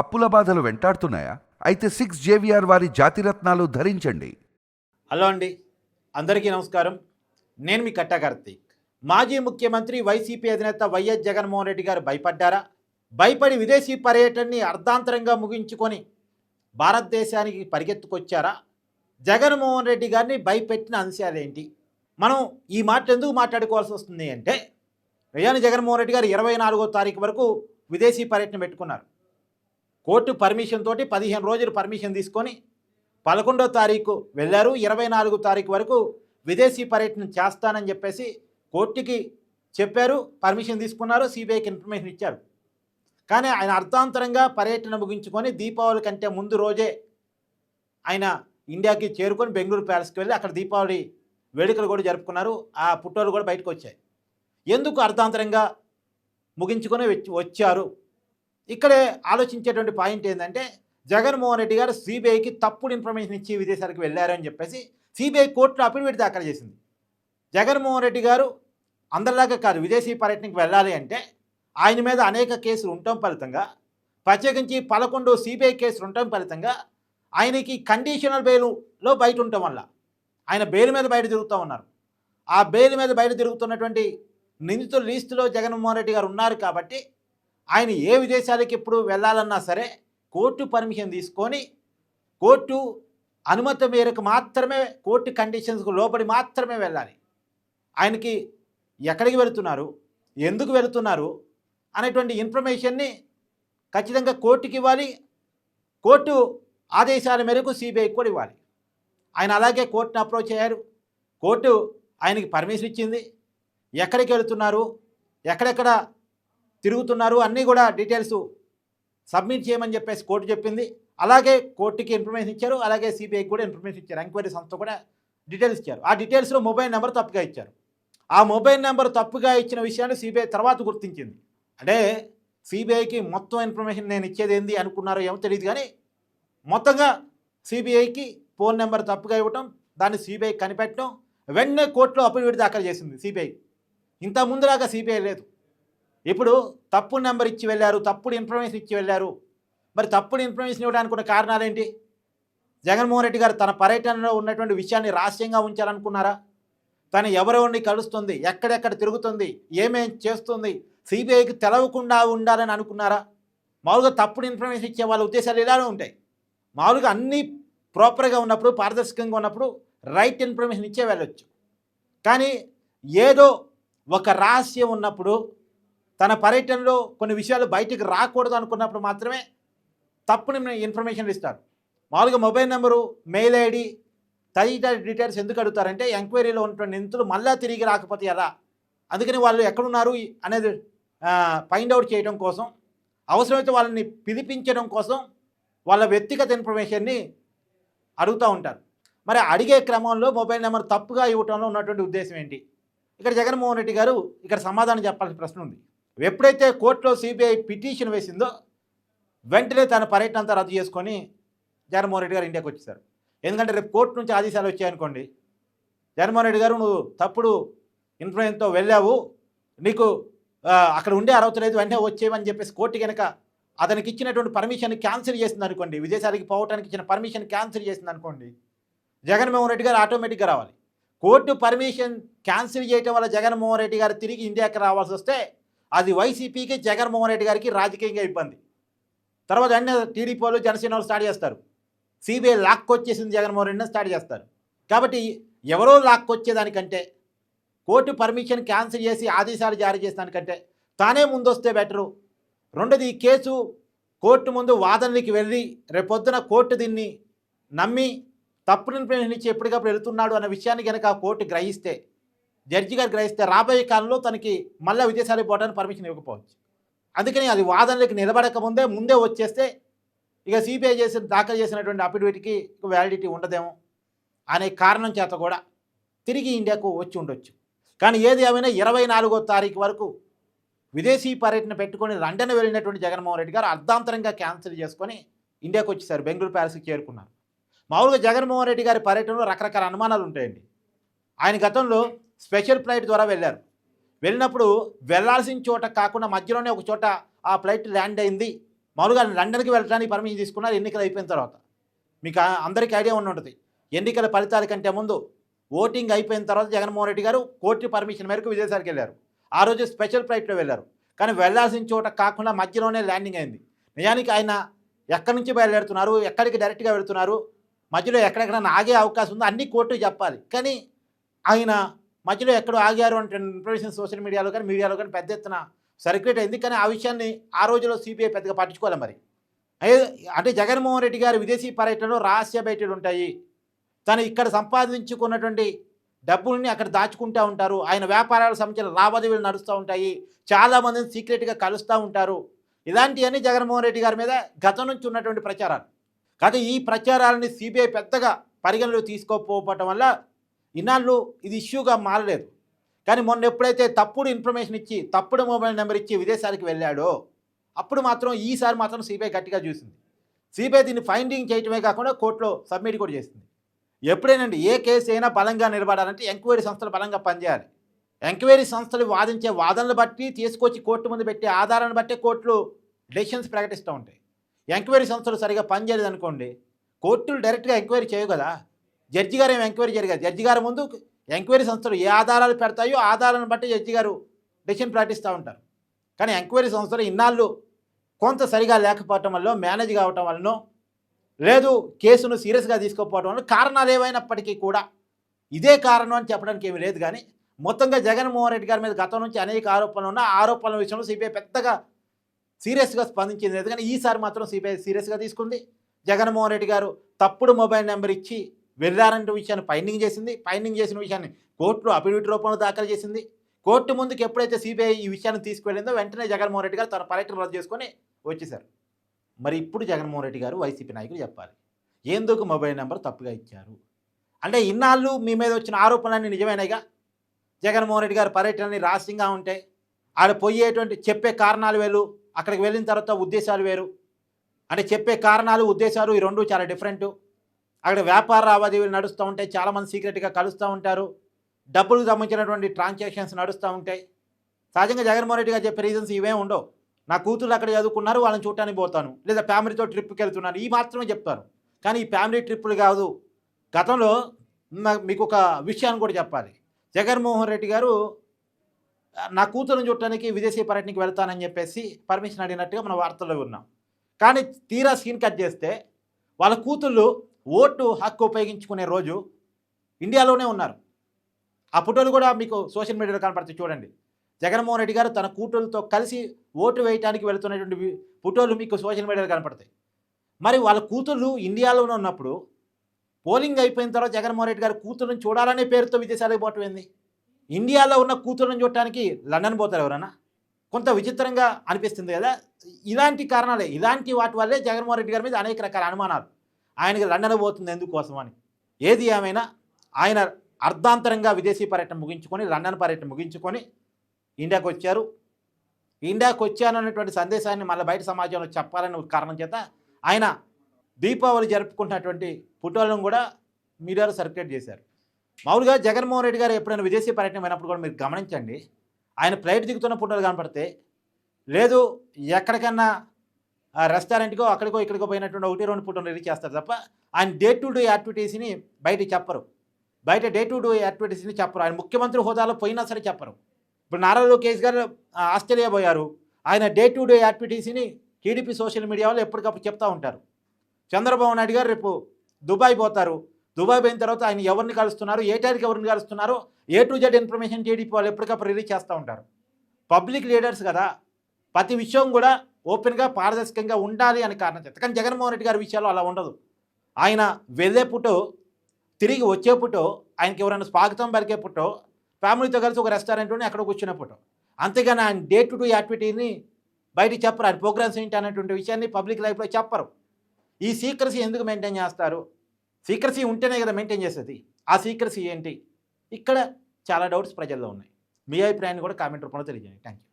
అప్పుల బాధలు వెంటాడుతున్నాయా? అయితే సిక్స్ జేవిఆర్ వారి జాతిరత్నాలు ధరించండి. హలో అండి. అందరికీ నమస్కారం. నేను మీ కట్టా కార్తీక్. మాజీ ముఖ్యమంత్రి వైసీపీ అధినేత వైఎస్ జగన్మోహన్ రెడ్డి గారు భయపడ్డారా? భయపడి విదేశీ పర్యటనని అర్ధాంతరంగా ముగించుకొని భారతదేశానికి పరిగెత్తుకొచ్చారా? జగన్మోహన్ రెడ్డి గారిని భయపెట్టిన అంశాలు ఏంటి మనం ఈ మాట ఎందుకు మాట్లాడుకోవాల్సి వస్తుంది అంటే నిజాన్ని జగన్మోహన్ రెడ్డి గారు ఇరవై నాలుగో తారీఖు వరకు విదేశీ పర్యటన పెట్టుకున్నారు. కోర్టు పర్మిషన్ తోటి పదిహేను రోజులు పర్మిషన్ తీసుకొని పదకొండో తారీఖు వెళ్ళారు. ఇరవై నాలుగు తారీఖు వరకు విదేశీ పర్యటన చేస్తానని చెప్పేసి కోర్టుకి చెప్పారు. పర్మిషన్ తీసుకున్నారు. సిబిఐకి ఇన్ఫర్మేషన్ ఇచ్చారు. కానీ ఆయన అర్థాంతరంగా పర్యటన ముగించుకొని దీపావళి కంటే ముందు రోజే ఆయన ఇండియాకి చేరుకొని బెంగళూరు ప్యాలెస్కి వెళ్ళి అక్కడ దీపావళి వేడుకలు కూడా జరుపుకున్నారు. ఆ పుట్టోలు కూడా బయటకు వచ్చాయి. ఎందుకు అర్థాంతరంగా ముగించుకొని వచ్చి- వచ్చారు? ఇక్కడే ఆలోచించేటువంటి పాయింట్ ఏంటంటే జగన్మోహన్ రెడ్డి గారు సిబిఐకి తప్పుడు ఇన్ఫర్మేషన్ ఇచ్చి విదేశాలకు వెళ్ళారని చెప్పేసి సిబిఐ కోర్టులో అఫిడవిట్ దాఖలు చేసింది. జగన్మోహన్ రెడ్డి గారు అందరిలాగా కాదు విదేశీ పర్యటనకు వెళ్ళాలి అంటే ఆయన మీద అనేక కేసులు ఉండటం ఫలితంగా ప్రత్యేకించి పదకొండు సిబిఐ కేసులు ఉండటం ఫలితంగా ఆయనకి కండిషనల్ బెయిల్లో బయట ఉండటం వల్ల ఆయన బెయిల్ మీద బయట తిరుగుతూ ఉన్నారు. ఆ బెయిల్ మీద బయట తిరుగుతున్నటువంటి నిందితుల లీస్టులో జగన్మోహన్ రెడ్డి గారు ఉన్నారు కాబట్టి ఆయన ఏ విదేశాలకు ఎప్పుడు వెళ్ళాలన్నా సరే కోర్టు పర్మిషన్ తీసుకొని కోర్టు అనుమతి మేరకు మాత్రమే కోర్టు కండిషన్స్కు లోబడి మాత్రమే వెళ్ళాలి. ఆయనకి ఎక్కడికి వెళుతున్నారు? ఎందుకు వెళుతున్నారు? అనేటువంటి ఇన్ఫర్మేషన్ని ఖచ్చితంగా కోర్టుకి ఇవ్వాలి. కోర్టు ఆదేశాల మేరకు సిబిఐకి కూడా ఇవ్వాలి. ఆయన అలాగే కోర్టును అప్రోచ్ అయ్యారు. కోర్టు ఆయనకి పర్మిషన్ ఇచ్చింది. ఎక్కడికి వెళుతున్నారు? ఎక్కడెక్కడ తిరుగుతున్నారు. అన్నీ కూడా డీటెయిల్స్ సబ్మిట్ చేయమని చెప్పేసి కోర్టు చెప్పింది. అలాగే కోర్టుకి ఇన్ఫర్మేషన్ ఇచ్చారు. అలాగే సిబిఐకి కూడా ఇన్ఫర్మేషన్ ఇచ్చారు. ఎంక్వైరీ సంస్థ కూడా డీటెయిల్స్ ఇచ్చారు. ఆ డీటెయిల్స్లో మొబైల్ నెంబర్ తప్పుగా ఇచ్చారు. ఆ మొబైల్ నెంబర్ తప్పుగా ఇచ్చిన విషయాన్ని సిబిఐ తర్వాత గుర్తించింది. అంటే సిబిఐకి మొత్తం ఇన్ఫర్మేషన్ నేను ఇచ్చేది ఏంది అనుకున్నారో ఏమో తెలియదు కానీ మొత్తంగా సిబిఐకి ఫోన్ నెంబర్ తప్పుగా ఇవ్వటం దాన్ని సిబిఐ కనిపెట్టడం వెంటనే కోర్టులో అఫిడవిట్ దాఖలు చేసింది సిబిఐ. ఇంత ముందులాగా సిబిఐ లేదు. ఇప్పుడు తప్పుడు నెంబర్ ఇచ్చి వెళ్ళారు తప్పుడు ఇన్ఫర్మేషన్ ఇచ్చి వెళ్ళారు. మరి తప్పుడు ఇన్ఫర్మేషన్ ఇవ్వడానికి ఉన్న కారణాలు ఏంటి? జగన్మోహన్ రెడ్డి గారు తన పర్యటనలో ఉన్నటువంటి విషయాన్ని రహస్యంగా ఉంచాలనుకున్నారా? తను ఎవరెవరిని కలుస్తుంది ఎక్కడెక్కడ తిరుగుతుంది ఏమేం చేస్తుంది సిబిఐకి తెలవకుండా ఉండాలని అనుకున్నారా? మామూలుగా తప్పుడు ఇన్ఫర్మేషన్ ఇచ్చే వాళ్ళ ఉద్దేశాలు ఇలానే ఉంటాయి. మామూలుగా అన్నీ ప్రాపర్గా ఉన్నప్పుడు పారదర్శకంగా ఉన్నప్పుడు రైట్ ఇన్ఫర్మేషన్ ఇచ్చే వెళ్ళొచ్చు. కానీ ఏదో ఒక రహస్యం ఉన్నప్పుడు తన పర్యటనలో కొన్ని విషయాలు బయటికి రాకూడదు అనుకున్నప్పుడు మాత్రమే తప్పుని ఇన్ఫర్మేషన్ ఇస్తారు. మామూలుగా మొబైల్ నెంబరు మెయిల్ ఐడి తదితర డీటెయిల్స్ ఎందుకు అడుగుతారంటే ఎంక్వైరీలో ఉన్నటువంటి నిందితులు మళ్ళీ తిరిగి రాకపోతే ఎలా? అందుకని వాళ్ళు ఎక్కడున్నారు అనేది ఫైండ్ అవుట్ చేయడం కోసం అవసరమైతే వాళ్ళని పిలిపించడం కోసం వాళ్ళ వ్యక్తిగత ఇన్ఫర్మేషన్ని అడుగుతూ ఉంటారు. మరి అడిగే క్రమంలో మొబైల్ నెంబర్ తప్పుగా ఇవ్వటంలో ఉన్నటువంటి ఉద్దేశం ఏంటి? ఇక్కడ జగన్మోహన్ రెడ్డి గారు ఇక్కడ సమాధానం చెప్పాల్సిన ప్రశ్న ఉంది. ఎప్పుడైతే కోర్టులో సిబిఐ పిటిషన్ వేసిందో వెంటనే తన పర్యటన అంతా రద్దు చేసుకొని జగన్మోహన్ రెడ్డి గారు ఇండియాకి వచ్చేసారు. ఎందుకంటే రేపు కోర్టు నుంచి ఆదేశాలు వచ్చాయనుకోండి జగన్మోహన్ రెడ్డి గారు నువ్వు తప్పుడు ఇన్ఫ్లుయెన్స్తో వెళ్ళావు. నీకు అక్కడ ఉండే అర్హత లేదు వెంటనే వచ్చేవని చెప్పేసి కోర్టు కనుక అతనికి ఇచ్చినటువంటి పర్మిషన్ క్యాన్సిల్ చేసింది అనుకోండి విదేశాలకి పోవటానికి ఇచ్చిన పర్మిషన్ క్యాన్సిల్ చేసింది అనుకోండి జగన్మోహన్ రెడ్డి గారు ఆటోమేటిక్గా రావాలి. కోర్టు పర్మిషన్ క్యాన్సిల్ చేయటం వల్ల జగన్మోహన్ రెడ్డి గారు తిరిగి ఇండియాకి రావాల్సి వస్తే అది వైసీపీకి జగన్మోహన్ రెడ్డి గారికి రాజకీయంగా ఇబ్బంది. తర్వాత అన్నీ టీడీపీ వాళ్ళు జనసేన వాళ్ళు స్టార్ట్ చేస్తారు. సిబిఐ లాక్కొచ్చేసింది జగన్మోహన్ రెడ్డిని స్టార్ట్ చేస్తారు. కాబట్టి ఎవరో లాక్కొచ్చేదానికంటే కోర్టు పర్మిషన్ క్యాన్సిల్ చేసి ఆదేశాలు జారీ చేసేదానికంటే తానే ముందొస్తే బెటరు. రెండోది ఈ కేసు కోర్టు ముందు వాదనలకి వెళ్ళి రేపొద్దున కోర్టు దీన్ని నమ్మి తప్పుడు ఇన్ఫర్మేషన్ ఇచ్చి ఎప్పటికప్పుడు వెళుతున్నాడు అన్న విషయాన్ని కనుక కోర్టు గ్రహిస్తే జడ్జి గారు గ్రహిస్తే రాబోయే కాలంలో తనకి మళ్ళీ విదేశాలకు పోవడానికి పర్మిషన్ ఇవ్వకపోవచ్చు. అందుకని అది వాదనలకు నిలబడక ముందే ముందే వచ్చేస్తే ఇక సిబిఐ చేసిన దాఖలు చేసినటువంటి అఫిడవిట్కి వ్యాలిడిటీ ఉండదేమో అనే కారణం చేత కూడా తిరిగి ఇండియాకు వచ్చి ఉండొచ్చు. కానీ ఏది ఏమైనా ఇరవై నాలుగో తారీఖు వరకు విదేశీ పర్యటన పెట్టుకొని లండన్ వెళ్ళినటువంటి జగన్మోహన్ రెడ్డి గారు అర్ధాంతరంగా క్యాన్సిల్ చేసుకొని ఇండియాకు వచ్చేసారు బెంగళూరు ప్యాలెస్కి చేరుకున్నారు. మామూలుగా జగన్మోహన్ రెడ్డి గారి పర్యటనలో రకరకాల అనుమానాలు ఉంటాయండి. ఆయన గతంలో స్పెషల్ ఫ్లైట్ ద్వారా వెళ్ళారు. వెళ్ళినప్పుడు వెళ్ళాల్సిన చోట కాకుండా మధ్యలోనే ఒక చోట ఆ ఫ్లైట్ ల్యాండ్ అయింది. మామూలుగా లండన్కి వెళ్ళడానికి పర్మిషన్ తీసుకున్నారు. ఎన్నికలు అయిపోయిన తర్వాత మీకు అందరికీ ఐడియా ఉండి ఉంటుంది. ఎన్నికల ఫలితాల కంటే ముందు ఓటింగ్ అయిపోయిన తర్వాత జగన్మోహన్ రెడ్డి గారు కోర్టు పర్మిషన్ మేరకు విదేశాలకు వెళ్ళారు. ఆ రోజు స్పెషల్ ఫ్లైట్లో వెళ్ళారు. కానీ వెళ్ళాల్సిన చోట కాకుండా మధ్యలోనే ల్యాండింగ్ అయింది. నిజానికి ఆయన ఎక్కడి నుంచి బయలుదేరుతున్నారు? ఎక్కడికి డైరెక్ట్గా వెళ్తున్నారు? మధ్యలో ఎక్కడెక్కడ ఆగే అవకాశం ఉందో? అన్ని కోర్టు చెప్పాలి. కానీ ఆయన మధ్యలో ఎక్కడో ఆగారు అంటే ఇన్ఫర్మేషన్ సోషల్ మీడియాలో కానీ మీడియాలో కానీ పెద్ద ఎత్తున సర్క్యులేట్ అయింది. కానీ ఆ విషయాన్ని ఆ రోజులో సిబిఐ పెద్దగా పట్టించుకోవాలి మరి. అంటే జగన్మోహన్ రెడ్డి గారి విదేశీ పర్యటనలో రహస్య బయటలు ఉంటాయి. తను ఇక్కడ సంపాదించుకున్నటువంటి డబ్బుల్ని అక్కడ దాచుకుంటూ ఉంటారు. ఆయన వ్యాపారాల సంబంధించిన లావాదేవీలు నడుస్తూ ఉంటాయి. చాలామందిని సీక్రెట్గా కలుస్తూ ఉంటారు. ఇలాంటివన్నీ జగన్మోహన్ రెడ్డి గారి మీద గతం నుంచి ఉన్నటువంటి ప్రచారాలు. కాదు ఈ ప్రచారాలని సిబిఐ పెద్దగా పరిగణలో తీసుకోకపోవటం వల్ల ఇన్నాళ్ళు ఇది ఇష్యూగా మారలేదు. కానీ మొన్న ఎప్పుడైతే తప్పుడు ఇన్ఫర్మేషన్ ఇచ్చి తప్పుడు మొబైల్ నెంబర్ ఇచ్చి విదేశాలకు వెళ్ళాడో అప్పుడు మాత్రం ఈసారి మాత్రం సిబిఐ గట్టిగా చూసింది. సిబిఐ దీన్ని ఫైండింగ్ చేయటమే కాకుండా కోర్టులో సబ్మిట్ కూడా చేసింది. ఎప్పుడైనండి ఏ కేసు అయినా బలంగా నిలబడాలంటే ఎంక్వైరీ సంస్థలు బలంగా పనిచేయాలి. ఎంక్వైరీ సంస్థలు వాదించే వాదనలు బట్టి తీసుకొచ్చి కోర్టు ముందు పెట్టే ఆధారాన్ని బట్టే కోర్టులు డెసిషన్స్ ప్రకటిస్తూ ఉంటాయి. ఎంక్వైరీ సంస్థలు సరిగా పనిచేయలేదు అనుకోండి కోర్టులు డైరెక్ట్గా ఎంక్వైరీ చేయవు కదా. జడ్జి గారు ఏమి ఎంక్వైరీ జరిగారు? జడ్జి గారి ముందు ఎంక్వైరీ సంస్థలు ఏ ఆధారాలు పెడతాయో ఆధారాలను బట్టి జడ్జి గారు డెసిషన్ ప్రకటిస్తూ ఉంటారు. కానీ ఎంక్వైరీ సంస్థలు ఇన్నాళ్ళు కొంత సరిగా లేకపోవటం వల్ల మేనేజ్ కావటం వలన లేదు కేసును సీరియస్గా తీసుకోకపోవడం వల్ల కారణాలు ఏవైనప్పటికీ కూడా ఇదే కారణం అని చెప్పడానికి ఏమీ లేదు. కానీ మొత్తంగా జగన్మోహన్ రెడ్డి గారి మీద గతం నుంచి అనేక ఆరోపణలు ఉన్న ఆరోపణల విషయంలో సిబిఐ పెద్దగా సీరియస్గా స్పందించింది లేదు. కానీ ఈసారి మాత్రం సిబిఐ సీరియస్గా తీసుకుంది. జగన్మోహన్ రెడ్డి గారు తప్పుడు మొబైల్ నెంబర్ ఇచ్చి వెళ్ళారంటే విషయాన్ని ఫైండింగ్ చేసింది. ఫైండింగ్ చేసిన విషయాన్ని కోర్టులో అఫిడవిట్ రూపంలో దాఖలు చేసింది. కోర్టు ముందుకు ఎప్పుడైతే సిబిఐ ఈ విషయాన్ని తీసుకువెళ్ళిందో వెంటనే జగన్మోహన్ రెడ్డి గారు తన పర్యటన రద్దు చేసుకొని వచ్చేశారు. మరి ఇప్పుడు జగన్మోహన్ రెడ్డి గారు వైసీపీ నాయకులు చెప్పాలి. ఎందుకు మొబైల్ నెంబర్ తప్పుగా ఇచ్చారు? అంటే ఇన్నాళ్ళు మీ మీద వచ్చిన ఆరోపణలన్నీ నిజమేనాయిగా? జగన్మోహన్ రెడ్డి గారి పర్యటనని రహస్యంగా ఉంటే ఆడ పోయేటువంటి చెప్పే కారణాలు వేరు అక్కడికి వెళ్ళిన తర్వాత ఉద్దేశాలు వేరు. అంటే చెప్పే కారణాలు ఉద్దేశాలు ఈ రెండు చాలా డిఫరెంట్ అక్కడ వ్యాపార లావాదేవీలు నడుస్తూ ఉంటాయి. చాలామంది సీక్రెట్గా కలుస్తూ ఉంటారు. డబ్బులకు సంబంధించినటువంటి ట్రాన్సాక్షన్స్ నడుస్తూ ఉంటాయి. సహజంగా జగన్మోహన్ రెడ్డి గారు చెప్పే రీజన్స్ ఇవే ఉండవు. నా కూతురు అక్కడ చదువుకున్నారు. వాళ్ళని చూడటానికి పోతాను. లేదా ఫ్యామిలీతో ట్రిప్కి వెళ్తున్నాను. ఈ మాత్రమే చెప్తారు. కానీ ఈ ఫ్యామిలీ ట్రిప్పులు కాదు. గతంలో మీకు ఒక విషయాన్ని కూడా చెప్పాలి. జగన్మోహన్ రెడ్డి గారు నా కూతురుని చూడటానికి విదేశీ పర్యటనకి వెళ్తానని చెప్పేసి పర్మిషన్ అడిగినట్టుగా మన వార్తల్లో ఉన్నాం. కానీ తీరా సీన్ కట్ చేస్తే వాళ్ళ కూతుళ్ళు ఓటు హక్కు ఉపయోగించుకునే రోజు ఇండియాలోనే ఉన్నారు. ఆ ఫోటోలు కూడా మీకు సోషల్ మీడియాలో కనపడతాయి చూడండి. జగన్మోహన్ రెడ్డి గారు తన కూతురుతో కలిసి ఓటు వేయటానికి వెళుతున్నటువంటి ఫోటోలు మీకు సోషల్ మీడియాలో కనపడతాయి. మరి వాళ్ళ కూతుళ్ళు ఇండియాలోనే ఉన్నప్పుడు పోలింగ్ అయిపోయిన తర్వాత జగన్మోహన్ రెడ్డి గారు కూతురుని చూడాలనే పేరుతో విదేశాలకు పోవటం ఏంది? ఇండియాలో ఉన్న కూతురుని చూడటానికి లండన్ పోతారు ఎవరన్నా? కొంత విచిత్రంగా అనిపిస్తుంది కదా. ఇలాంటి కారణాలే ఇలాంటి వాటి వల్లే జగన్మోహన్ రెడ్డి గారి మీద అనేక రకాల అనుమానాలు. ఆయనకి లండన్ పోతుంది ఎందుకోసం అని ఏది ఏమైనా ఆయన అర్ధాంతరంగా విదేశీ పర్యటన ముగించుకొని లండన్ పర్యటన ముగించుకొని ఇండియాకు వచ్చారు. ఇండియాకు వచ్చాను అనేటువంటి సందేశాన్ని మళ్ళీ బయట సమాజంలో చెప్పాలనే కారణం చేత ఆయన దీపావళి జరుపుకుంటున్నటువంటి ఫోటోలను కూడా మీడియాలో సర్క్యులేట్ చేశారు. మామూలుగా జగన్మోహన్ రెడ్డి గారు ఎప్పుడైనా విదేశీ పర్యటన అయినప్పుడు కూడా మీరు గమనించండి. ఆయన ఫ్లైట్ దిగుతున్న ఫోటోలు కనపడితే లేదు ఎక్కడికన్నా రెస్టారెంట్కో అక్కడికో ఇక్కడికో పోయినటువంటి ఒకటి రెండు ఫోటోలు రిలీజ్ చేస్తారు తప్ప ఆయన డే టు డే యాక్టివిటీస్ని బయట చెప్పరు. బయట డే టు డే యాక్టివిటీస్ని చెప్పరు. ఆయన ముఖ్యమంత్రి హోదాలో పోయినా సరే చెప్పరు. ఇప్పుడు నారా లోకేష్ గారు ఆస్ట్రేలియా పోయారు. ఆయన డే టు డే యాక్టివిటీస్ని టీడీపీ సోషల్ మీడియా వాళ్ళు ఎప్పటికప్పుడు చెప్తూ ఉంటారు. చంద్రబాబు నాయుడు గారు రేపు దుబాయ్ పోతారు. దుబాయ్ పోయిన తర్వాత ఆయన ఎవరిని కలుస్తున్నారు? ఏ టైంకి ఎవరిని కలుస్తున్నారు? A to Z information TDP వాళ్ళు ఎప్పటికప్పుడు రిలీజ్ చేస్తూ ఉంటారు. పబ్లిక్ లీడర్స్ కదా. ప్రతి విషయం కూడా ఓపెన్గా పారదర్శకంగా ఉండాలి అని కారణం చేత. కానీ జగన్మోహన్ రెడ్డి గారి విషయాలు అలా ఉండదు. ఆయన వెళ్ళే పుట్టో తిరిగి వచ్చే పుట్టో ఆయనకి ఎవరైనా స్వాగతం పలికే పుట్టో ఫ్యామిలీతో కలిసి ఒక రెస్టారెంట్లోనే అక్కడ కూర్చునే పుట్టో. అంతేగాని ఆయన డే టు డే యాక్టివిటీని బయటికి చెప్పరు. ఆయన ప్రోగ్రామ్స్ ఏంటి అనేటువంటి విషయాన్ని పబ్లిక్ లైఫ్లో చెప్పరు. ఈ సీక్రసీ ఎందుకు మెయింటైన్ చేస్తారు? సీక్రసీ ఉంటేనే కదా మెయింటైన్ చేసేది. ఆ సీక్రసీ ఏంటి? ఇక్కడ చాలా డౌట్స్ ప్రజల్లో ఉన్నాయి. మీ అభిప్రాయాన్ని కూడా కామెంట్ రూపంలో తెలియజేయండి. Thank you